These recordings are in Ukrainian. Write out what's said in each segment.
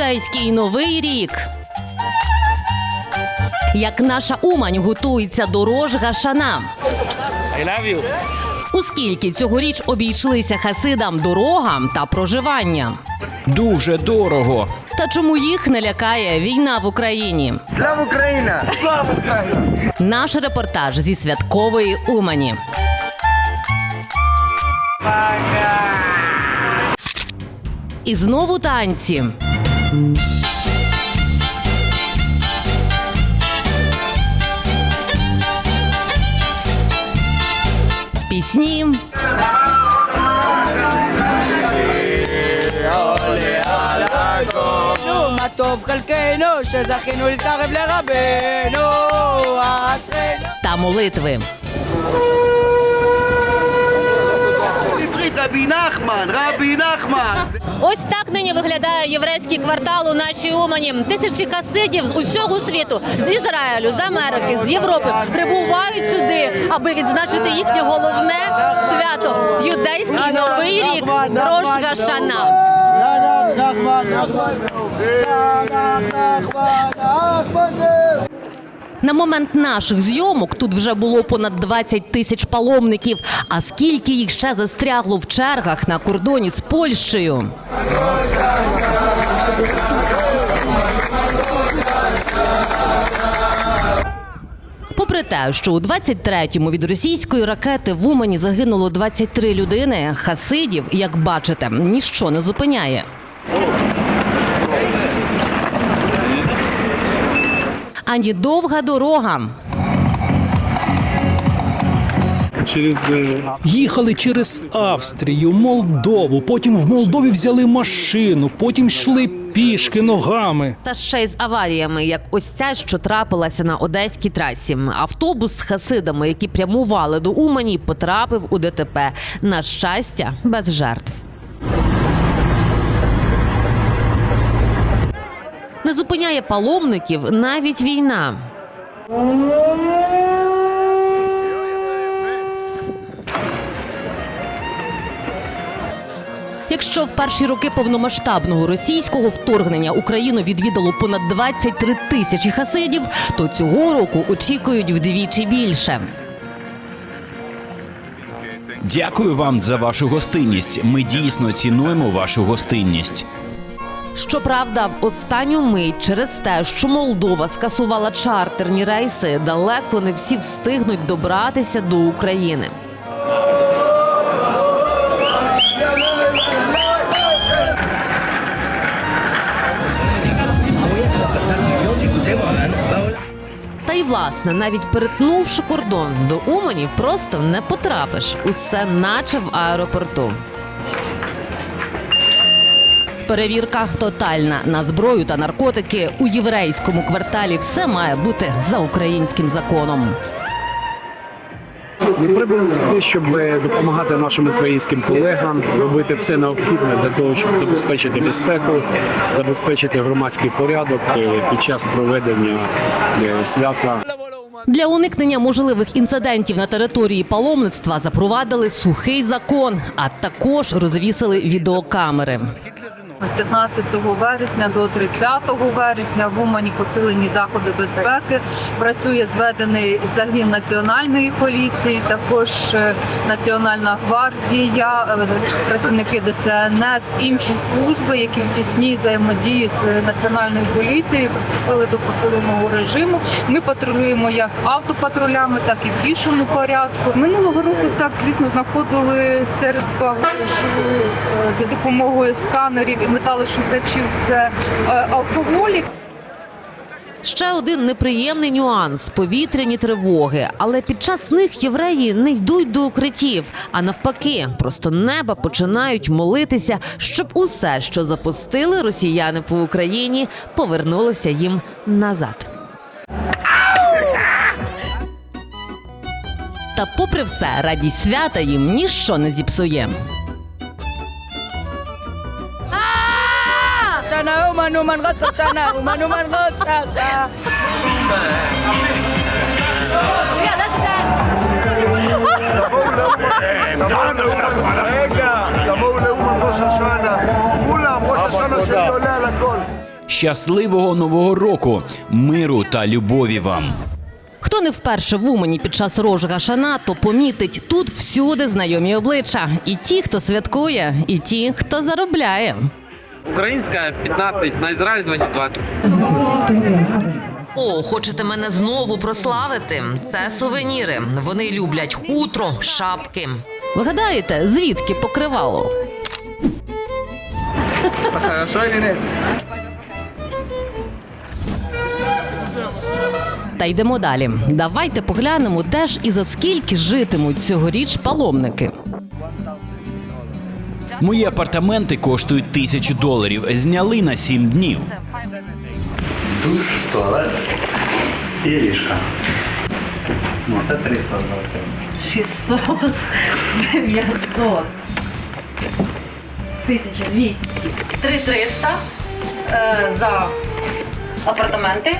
Юдейський новий рік. Як наша Умань готується до Рож Гашана. I love you. Оскільки цьогоріч обійшлися хасидам дорогам та проживання. Дуже дорого. Та чому їх не лякає війна в Україні? Слава Україна! Наш репортаж зі святкової Умані. І знову танці. Пісні, מה טוב חלקנו, שזכינו להתקרב לרבנו, אשרינו. та молитви. Нахман, Рабі Нахман. Ось так нині виглядає єврейський квартал у нашій Умані. Тисячі касидів з усього світу, з Ізраїлю, з Америки, з Європи прибувають сюди, аби відзначити їхнє головне свято юдейський новий рік Рош Гашана. Нахман, Нахман, Нахман, Нахман, Нахман, на момент наших зйомок тут вже було понад 20 тисяч паломників. А скільки їх ще застрягло в чергах на кордоні з Польщею? Попри те, що у 23-му від російської ракети в Умані загинуло 23 людини, хасидів, як бачите, ніщо не зупиняє. Ані довга дорога, Через е, Їхали через Австрію, Молдову, потім в Молдові взяли машину, потім йшли пішки ногами. Та ще й з аваріями, як ось ця, що трапилася на одеській трасі. Автобус з хасидами, які прямували до Умані, потрапив у ДТП. На щастя, без жертв. Не зупиняє паломників навіть війна. Якщо в перші роки повномасштабного російського вторгнення Україну відвідало понад 23 тисячі хасидів, то цього року очікують вдвічі більше. Дякую вам за вашу гостинність. Ми дійсно цінуємо вашу гостинність. Щоправда, в останню мить через те, що Молдова скасувала чартерні рейси, далеко не всі встигнуть добратися до України. Та й власне, навіть перетнувши кордон до Умані, просто не потрапиш. Усе наче в аеропорту. Перевірка тотальна на зброю та наркотики у єврейському кварталі. Все має бути за українським законом. Ми прибули сюди, щоб допомагати нашим українським колегам робити все необхідне для того, щоб забезпечити безпеку, забезпечити громадський порядок е, під час проведення е, свята. Для уникнення можливих інцидентів на території паломництва запровадили сухий закон, а також розвісили відеокамери. З 15 вересня до 30 вересня в Умані посилені заходи безпеки. Працює зведений загін національної поліції, також е, Національна гвардія, е, працівники ДСНС, інші служби, які в тісній взаємодії з національною поліцією приступили до посиленого режиму. Ми патрулюємо як автопатрулями, так і в пішому порядку. Минулого року так, звісно, знаходили серед багажу е, за допомогою сканерів металошукачів це е, алкоголік. Ще один неприємний нюанс повітряні тривоги. Але під час них євреї не йдуть до укриттів, а навпаки, просто неба починають молитися, щоб усе, що запустили росіяни по Україні, повернулося їм назад. Та, попри все, радість свята їм ніщо не зіпсує. sana, oh, umanuman ka sa sana, oh, umanuman ka. Щасливого нового року, миру та любові вам. Хто не вперше в Умані під час рож Гашана, то помітить тут всюди знайомі обличчя. І ті, хто святкує, і ті, хто заробляє. Українська 15, на Ізраїль дзвонить 20. О, хочете мене знову прославити? Це сувеніри. Вони люблять хутро, шапки. Ви гадаєте, звідки покривало? Та йдемо далі. Давайте поглянемо, де ж і за скільки житимуть цьогоріч паломники. Мої апартаменти коштують тисячу доларів. Зняли на сім днів. душ, туалет і ліжка. Ну, це 320. 600, 900, 1200, 3300 е, за апартаменти.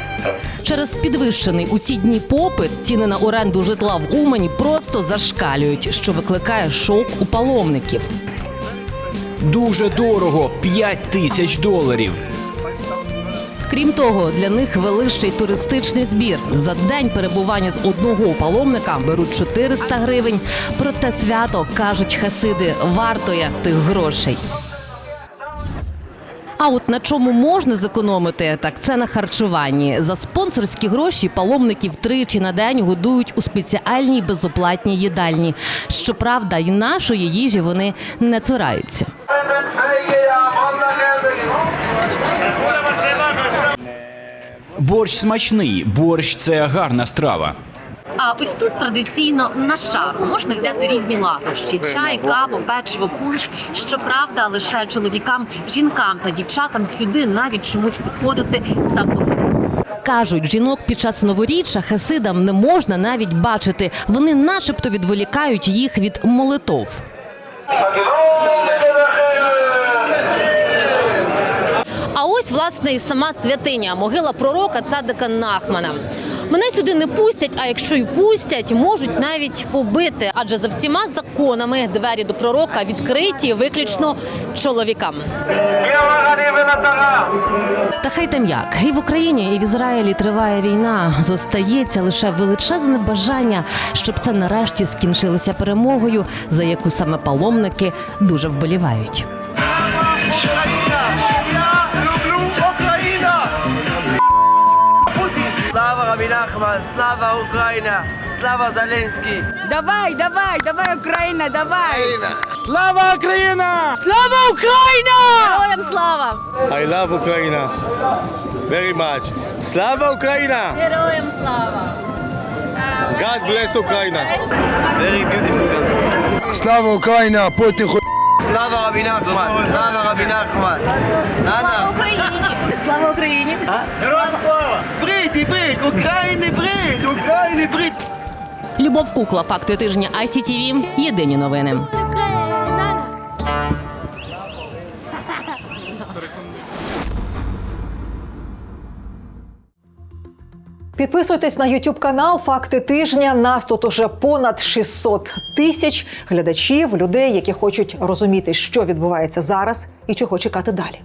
Через підвищений у ці дні попит ціни на оренду житла в Умані просто зашкалюють, що викликає шок у паломників. Дуже дорого 5 тисяч доларів. Крім того, для них вели ще й туристичний збір. За день перебування з одного паломника беруть 400 гривень. Проте свято кажуть хасиди вартує тих грошей. А от на чому можна зекономити, так це на харчуванні. За спонсорські гроші паломників тричі на день годують у спеціальній безоплатній їдальні. Щоправда, і нашої їжі вони не цураються. Борщ смачний. Борщ це гарна страва. А ось тут традиційно на шару можна взяти різні ласощі: чай, каву, печиво, пунш. Щоправда, лише чоловікам, жінкам та дівчатам сюди навіть чомусь підходити заборонено. Кажуть, жінок під час новоріччя хасидам не можна навіть бачити. Вони начебто відволікають їх від молитов. А ось власне і сама святиня, могила пророка цадика Нахмана. Мене сюди не пустять, а якщо й пустять, можуть навіть побити. Адже за всіма законами двері до пророка відкриті виключно чоловікам. Та хай там як і в Україні, і в Ізраїлі триває війна. Зостається лише величезне бажання, щоб це нарешті скінчилося перемогою, за яку саме паломники дуже вболівають. Слава Рабі Нахман! Слава Україна! Слава Зеленський! Давай, давай, давай, Україна, давай! Слава Україна! Героям слава! I love Ukraine very much. Slava Ukraina! Героям слава! God bless Ukraine! Very beautiful. Слава Україна! Путін Слава Рабі Нахман! Слава Рабі Нахман! Анна! Україні! Слава Україні! Брит і брит! України брит! України брит! Любов Кукла, факти тижня ICTV. Єдині новини. Підписуйтесь на YouTube канал Факти тижня. Нас тут уже понад 600 тисяч глядачів, людей, які хочуть розуміти, що відбувається зараз і чого чекати далі.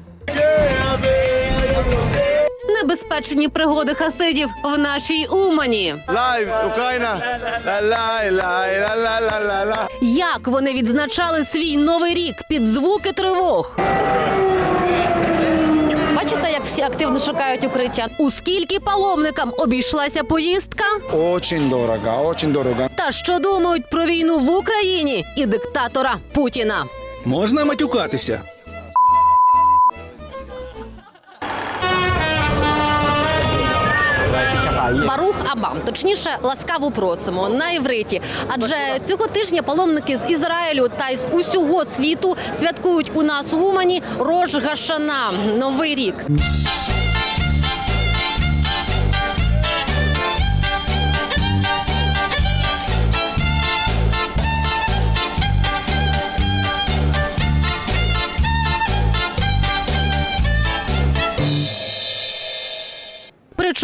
Небезпечні пригоди хасидів в нашій Умані. Лайв Україна! Як вони відзначали свій новий рік під звуки тривог? Бачите, як всі активно шукають укриття? У скільки паломникам обійшлася поїздка? Очень дорого, очень дорого. Та що думають про війну в Україні і диктатора Путіна? Можна матюкатися. Барух Абам, точніше, ласкаво просимо на івриті. Адже цього тижня паломники з Ізраїлю та з усього світу святкують у нас в Умані Рож Гашана Новий рік.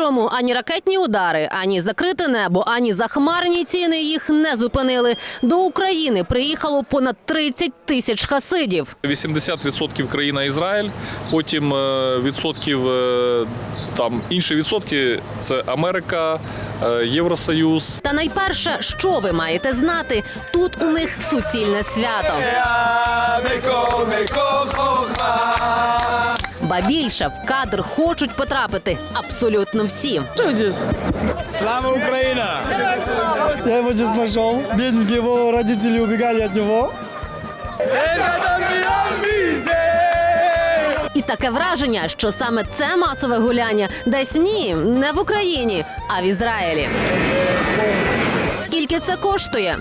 Причому ані ракетні удари, ані закрите небо, ані захмарні ціни їх не зупинили. До України приїхало понад 30 тисяч хасидів. 80% країна Ізраїль, потім е, відсотків е, там інші відсотки це Америка, е, Євросоюз. Та найперше, що ви маєте знати, тут у них суцільне свято. Ба більше в кадр хочуть потрапити абсолютно всі. Слава Украина! Я его здесь нашел. Бедненькие его родители убегали от него. І таке враження, що саме це масове гуляння десь ні, не в Україні, а в Ізраїлі. Скільки це коштує?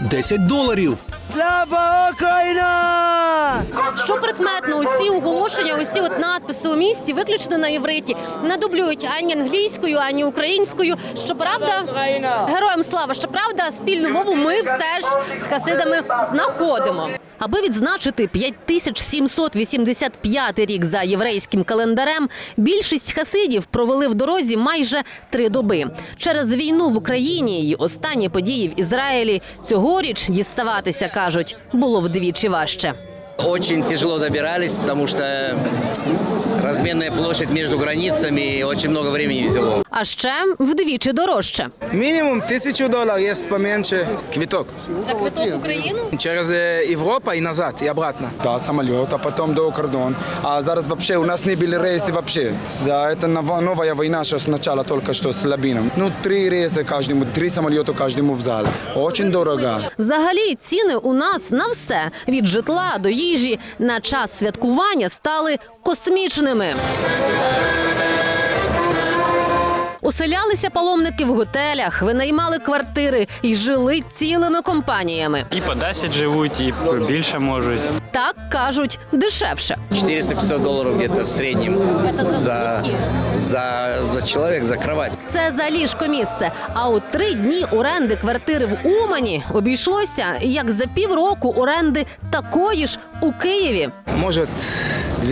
10 доларів. Слава Україна! Що прикметно, усі оголошення, усі от надписи у місті виключно на євриті. Не дублюють ані англійською, ані українською. Щоправда, героям слава, щоправда, спільну мову ми все ж з хасидами знаходимо. Аби відзначити 5785 рік за єврейським календарем, більшість хасидів провели в дорозі майже три доби. Через війну в Україні і останні події в Ізраїлі цьогоріч діставатися кажуть було вдвічі важче. Очень тяжело добирались, потому что разменная площадь между границами очень много времени взяло. А ще вдвічі дорожче. Минимум тысячу долларов, есть поменьше. Квиток. За квиток в Україну Через э, Европа и назад, и обратно. Да, самолет, а потом до кордон. А зараз вообще у нас не были рейсы вообще. За это нова- новая война, что сначала только что с Лабином. Ну, три рейса каждому, три самолета каждому в зал. Очень дорого. Взагалі ціни у нас на все від житла до їжі на час святкування стали космічними. Уселялися паломники в готелях, винаймали квартири і жили цілими компаніями. І по 10 живуть, і більше можуть. Так кажуть, дешевше. 400-500 долларов где-то в среднем за, за, за человек, за кровать. Це за ліжко місце. А у три дні оренди квартири в Умані обійшлося як за півроку оренди такої ж у Києві. Может,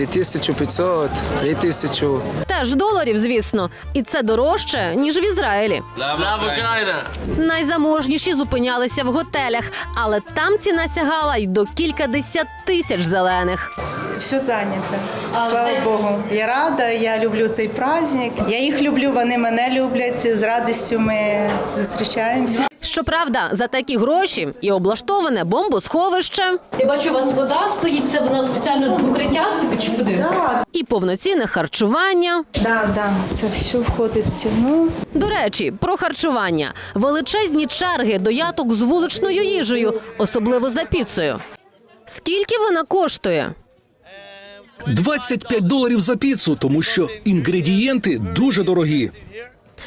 2500, 3000. Теж доларів, звісно, і це дорожче ніж в Ізраїлі. Слава Украина! Найзаможніші зупинялися в готелях, але там ціна сягала й до кількадесят тисяч зелених. Все зайнято. Слава Богу. Я рада, я люблю цей праздник. Я їх люблю, вони мене люблять. З радістю ми зустрічаємося. Щоправда, за такі гроші і облаштоване бомбосховище. Я бачу, у вас вода стоїть. Це воно спеціально укриття чи куди? І повноцінне харчування. Да, да, це все входить в ціну. До речі, про харчування величезні черги до яток з вуличною їжею, особливо за піцею. Скільки вона коштує? 25 доларів за піцу, тому що інгредієнти дуже дорогі.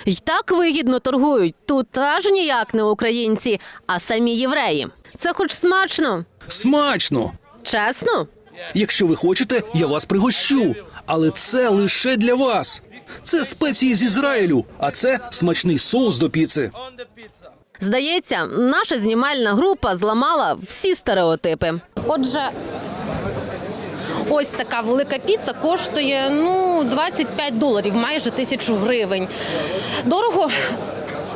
Й так вигідно торгують тут аж ніяк не українці, а самі євреї. Це хоч смачно, Смачно. чесно. Якщо ви хочете, я вас пригощу. Але це лише для вас. Це спеції з Ізраїлю, а це смачний соус до піци. Здається, наша знімальна група зламала всі стереотипи. Отже, ось така велика піца коштує ну 25 доларів, майже тисячу гривень. Дорого.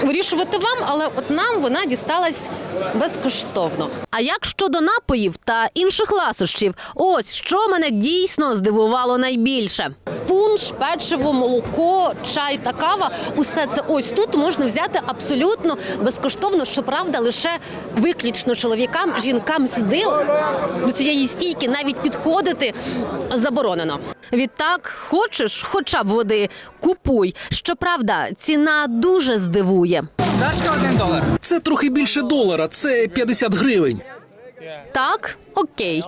Вирішувати вам, але от нам вона дісталась безкоштовно. А як щодо напоїв та інших ласощів, ось що мене дійсно здивувало найбільше: пунш, печиво, молоко, чай та кава усе це ось тут можна взяти абсолютно безкоштовно. Щоправда, лише виключно чоловікам, жінкам сюди до цієї стійки навіть підходити заборонено. Відтак, хочеш хоча б води, купуй. Щоправда, ціна дуже здивує. Дашка один долар. Це трохи більше долара, це 50 гривень. Так, окей.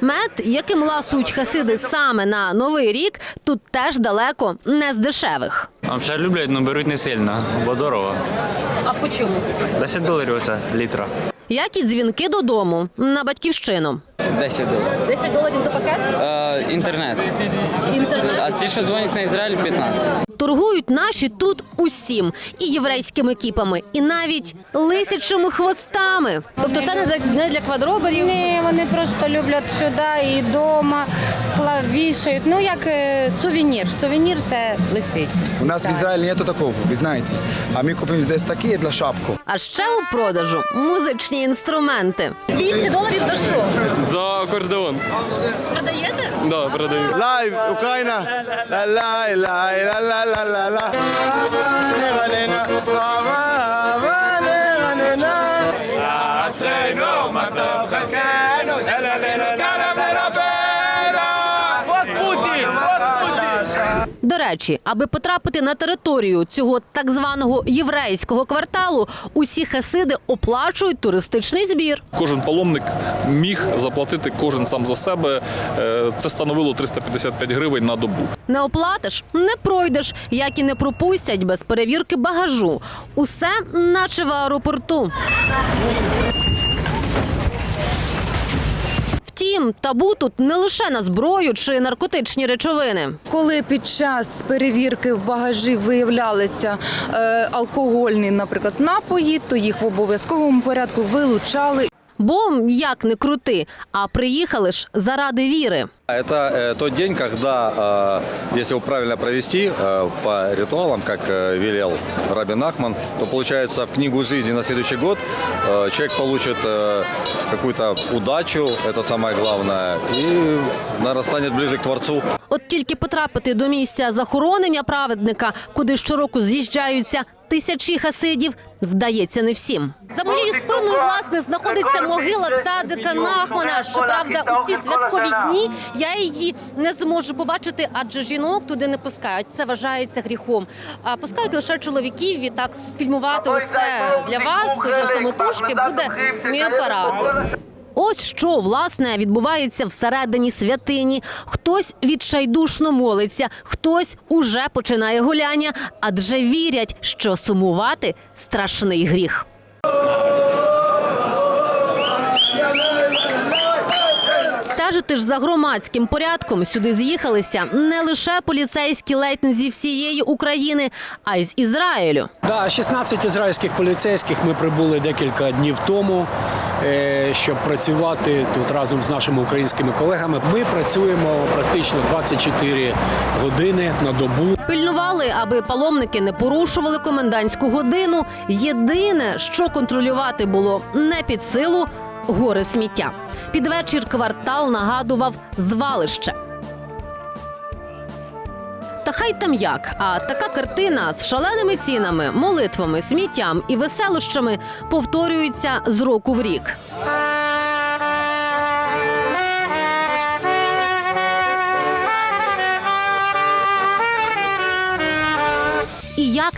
Мед, яким ласують хасиди саме на новий рік, тут теж далеко не з дешевих. Взагалі люблять, але беруть не сильно, бо дорого. А по чому? 10 доларів це літра. Як і дзвінки додому на батьківщину. 10 доларів. 10 доларів за пакет? Інтернет. Інтернет. А ці, що дзвонять на Ізраїль, 15. Торгують наші тут усім і єврейськими кіпами, і навіть лисячими хвостами. Тобто це не для, не для квадроберів. Ні, вони просто люблять сюди і вдома вішають. Ну як е, сувенір. Сувенір це лисиці. У нас в Израиле нету такого, вы знаете. А мы купим здесь такие для шапку. А ще у продажу музичні інструменти. 200 доларів за що? За акордеон. Продаєте? Да, продаю. Лайв, Україна. Ла лай речі, аби потрапити на територію цього так званого єврейського кварталу, усі хасиди оплачують туристичний збір. Кожен паломник міг заплатити кожен сам за себе. Е, Це становило 355 гривень на добу. Не оплатиш, не пройдеш, як і не пропустять без перевірки багажу. Усе наче в аеропорту. Втім, табу тут не лише на зброю чи наркотичні речовини. Коли під час перевірки в багажі виявлялися е, алкогольні, наприклад, напої, то їх в обов'язковому порядку вилучали Бо як не крути, а приїхали ж заради віри. Это э, тот день, когда, э, если его правильно провести э, по ритуалам, как э, велел Рабин Ахман, то получается в книгу жизни на следующий год э, человек получит э, какую-то удачу, это самое главное, и, наверное, станет ближе к Творцу. От тільки потрапити до місця захоронення праведника, куди щороку з'їжджаються тисячі хасидів, вдається не всім. За моєю спиною власне знаходиться могила цадика Нахмана. Щоправда, у ці святкові дні я її не зможу побачити, адже жінок туди не пускають. Це вважається гріхом. А пускають лише чоловіків. І так фільмувати усе для вас уже самотужки буде мій апарат. Ось що власне відбувається всередині святині. Хтось відчайдушно молиться, хтось уже починає гуляння, адже вірять, що сумувати страшний гріх. Стежити ж за громадським порядком сюди з'їхалися не лише поліцейські ледь зі всієї України, а й з Ізраїлю. Да, 16 ізраїльських поліцейських ми прибули декілька днів тому, щоб працювати тут разом з нашими українськими колегами. Ми працюємо практично 24 години на добу. Пильнували, аби паломники не порушували комендантську годину. Єдине, що контролювати було не під силу гори сміття. Під вечір квартал нагадував звалище. Та хай там як, а така картина з шаленими цінами, молитвами, сміттям і веселощами повторюється з року в рік.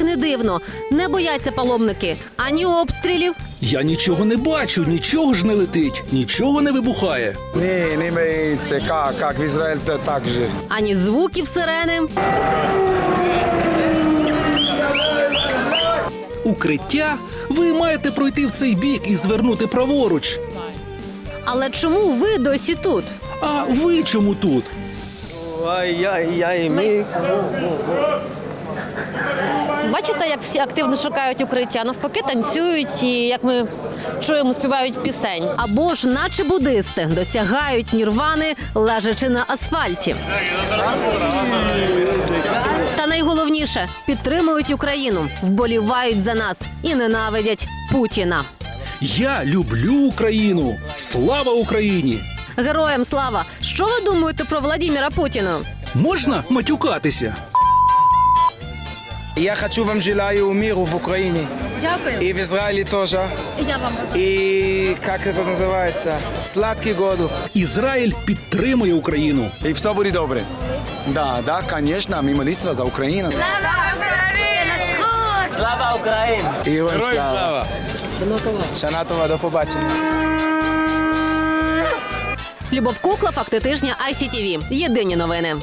Як не дивно, не бояться паломники ані обстрілів, Я нічого не бачу, нічого ж не летить, нічого не вибухає. Не, не боится, как, как в Израиле то так же. ані звуків сирени. Укриття? Ви маєте пройти в цей бік і звернути праворуч. Але чому ви досі тут? А ви чому тут? Ай-яй-яй, ми Бачите, як всі активно шукають укриття, навпаки, танцюють і як ми чуємо, співають пісень. Або ж, наче буддисти, досягають нірвани, лежачи на асфальті. Та найголовніше підтримують Україну, вболівають за нас і ненавидять Путіна. Я люблю Україну. Слава Україні! Героям слава! Що ви думаєте про Владіміра Путіна? Можна матюкатися? Я хочу вам желаю миру в Украине Дякую. и в Израиле тоже. Я вам И как это называется? Сладкий году. Ізраїль підтримує Україну. И все будет добре. Да, да, конечно, мы молитва за Украину. І Героям слава. Шана това, до побачення. Любов Кукла, факти тижня ICTV. Єдині новини.